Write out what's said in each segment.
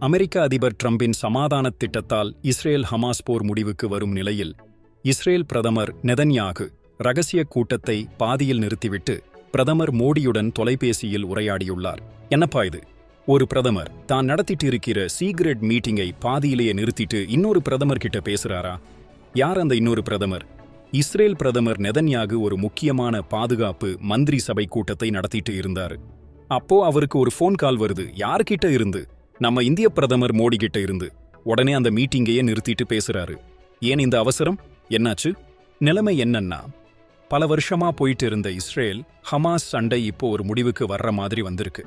அமெரிக்க அதிபர் ட்ரம்பின் சமாதானத் திட்டத்தால் Israel Hamas போர் முடிவுக்கு வரும் நிலையில் இஸ்ரேல் பிரதமர் நெதன்யாகு ரகசிய கூட்டத்தை பாதியில் நிறுத்திவிட்டு பிரதமர் மோடியுடன் தொலைபேசியில் உரையாடியுள்ளார். என்னப்பா இது? ஒரு பிரதமர் தான் நடத்திட்டு இருக்கிற சீக்ரெட் மீட்டிங்கை பாதியிலேயே நிறுத்திட்டு இன்னொரு பிரதமர் கிட்ட பேசுறாரா? யார் அந்த இன்னொரு பிரதமர்? இஸ்ரேல் பிரதமர் நெதன்யாகு ஒரு முக்கியமான பாதுகாப்பு மந்திரி சபை கூட்டத்தை நடத்திட்டு இருந்தாரு. அப்போ அவருக்கு ஒரு ஃபோன் கால் வருது. யார்கிட்ட இருந்து? நம்ம இந்திய பிரதமர் மோடி கிட்ட இருந்து உடனே அந்த மீட்டிங்கையே நிறுத்திட்டு பேசுறாரு. ஏன் இந்த அவசரம்? என்னாச்சு? நிலைமை என்னன்னா பல வருஷமா போயிட்டு இருந்த இஸ்ரேல் ஹமாஸ் சண்டை இப்போ ஒரு முடிவுக்கு வர்ற மாதிரி வந்திருக்கு.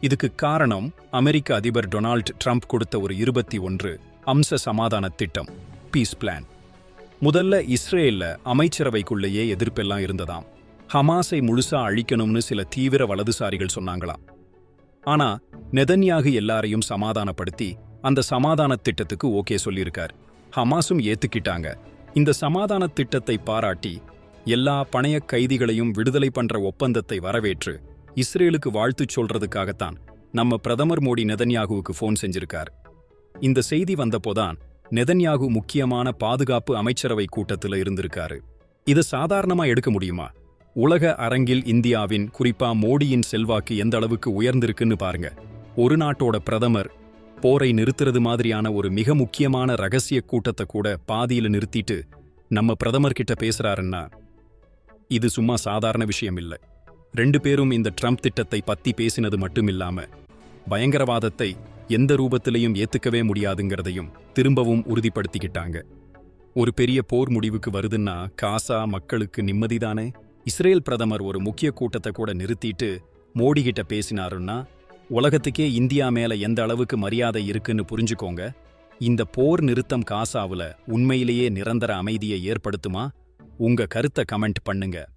இதுக்கு காரணம் அமெரிக்க அதிபர் டொனால்ட் ட்ரம்ப் கொடுத்த ஒரு இருபத்தி ஒன்று அம்ச சமாதான திட்டம் பீஸ் பிளான். முதல்ல இஸ்ரேல்ல அமைச்சரவைக்குள்ளேயே எதிர்ப்பெல்லாம் இருந்ததாம். ஹமாஸை முழுசா அழிக்கணும்னு சில தீவிர வலதுசாரிகள் சொன்னாங்களாம். ஆனா நெதன்யாகு எல்லாரையும் சமாதானப்படுத்தி அந்த சமாதான திட்டத்துக்கு ஓகே சொல்லியிருக்கார். ஹமாஸும் ஏத்துக்கிட்டாங்க. இந்த சமாதான திட்டத்தை பாராட்டி எல்லா பணைய கைதிகளையும் விடுதலை பண்ற ஒப்பந்தத்தை வரவேற்று இஸ்ரேலுக்கு வாழ்த்துச் சொல்றதுக்காகத்தான் நம்ம பிரதமர் மோடி நெதன்யாகுவுக்கு ஃபோன் செஞ்சிருக்கார். இந்த செய்தி வந்தப்போதான் நெதன்யாகு முக்கியமான பாதுகாப்பு அமைச்சரவை கூட்டத்துல இருந்திருக்காரு. இதை சாதாரணமா எடுக்க முடியுமா? உலக அரங்கில் இந்தியாவின் குறிப்பா மோடியின் செல்வாக்கு எந்த அளவுக்கு உயர்ந்திருக்குன்னு பாருங்க. ஒரு நாட்டோட பிரதமர் போரை நிறுத்துறது மாதிரியான ஒரு மிக முக்கியமான ரகசிய கூட்டத்தை கூட பாதியில நிறுத்திட்டு நம்ம பிரதமர் கிட்ட பேசுறாருன்னா இது சும்மா சாதாரண விஷயம் இல்லை. ரெண்டு பேரும் இந்த ட்ரம்ப் திட்டத்தை பத்தி பேசினது மட்டும் இல்லாம பயங்கரவாதத்தை எந்த ரூபத்திலையும் ஏத்துக்கவே முடியாதுங்கிறதையும் திரும்பவும் உறுதிப்படுத்திக்கிட்டாங்க. ஒரு பெரிய போர் முடிவுக்கு வருதுன்னா காசா மக்களுக்கு நிம்மதிதானே இஸ்ரேல் பிரதமர் ஒரு முக்கிய கூட்டத்தை கூட நிறுத்திட்டு மோடி கிட்ட பேசினாருன்னா உலகத்துக்கே இந்தியா மேல எந்த அளவுக்கு மரியாதை இருக்குன்னு புரிஞ்சுக்கோங்க. இந்த போர் நிறுத்தம் காசாவுல உண்மையிலேயே நிரந்தர அமைதியை ஏற்படுத்துமா? உங்க கருத்தை கமெண்ட் பண்ணுங்க.